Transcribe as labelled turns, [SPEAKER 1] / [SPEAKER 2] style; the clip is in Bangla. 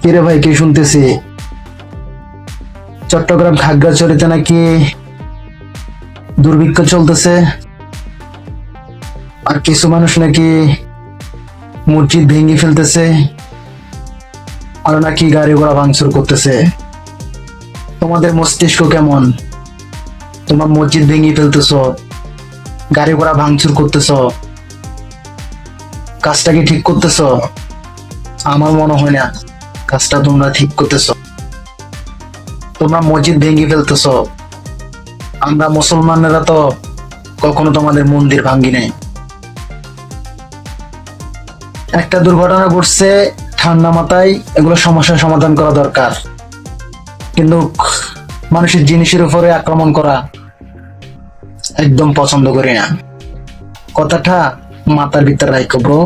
[SPEAKER 1] কিরে ভাই, কি শুনতেছি? চট্টগ্রাম খাগড়াছড়িতে নাকি দুর্ভিক্ষ চলতেছে? আর কিছু মানুষ নাকি মসজিদ ভেঙে ফেলতেছে, আর নাকি গাড়ি ঘোড়া ভাঙচুর করতেছে। তোমাদের মস্তিষ্ক কেমন? তোমার মসজিদ ভেঙে ফেলতেছ, গাড়ি ঘোড়া ভাঙচুর করতেছ কাজটাকে ঠিক করতেছ? আমার মনে হয় না। কাজটা তোমরা ঠিক করতেছ। তোমরা মসজিদ ভেঙে ফেলতেছ। আমরা মুসলমানেরা তো কখনো তোমাদের মন্দির ভাঙ্গি নাই। একটা দুর্ঘটনা ঘটছে ঠান্ডা মাথায়, এগুলো সমস্যার সমাধান করা দরকার। কিন্তু মানুষের জিনিসের উপরে আক্রমণ করা একদম পছন্দ করি না। কথাটা মাথার ভিতরে রাখো ব্রো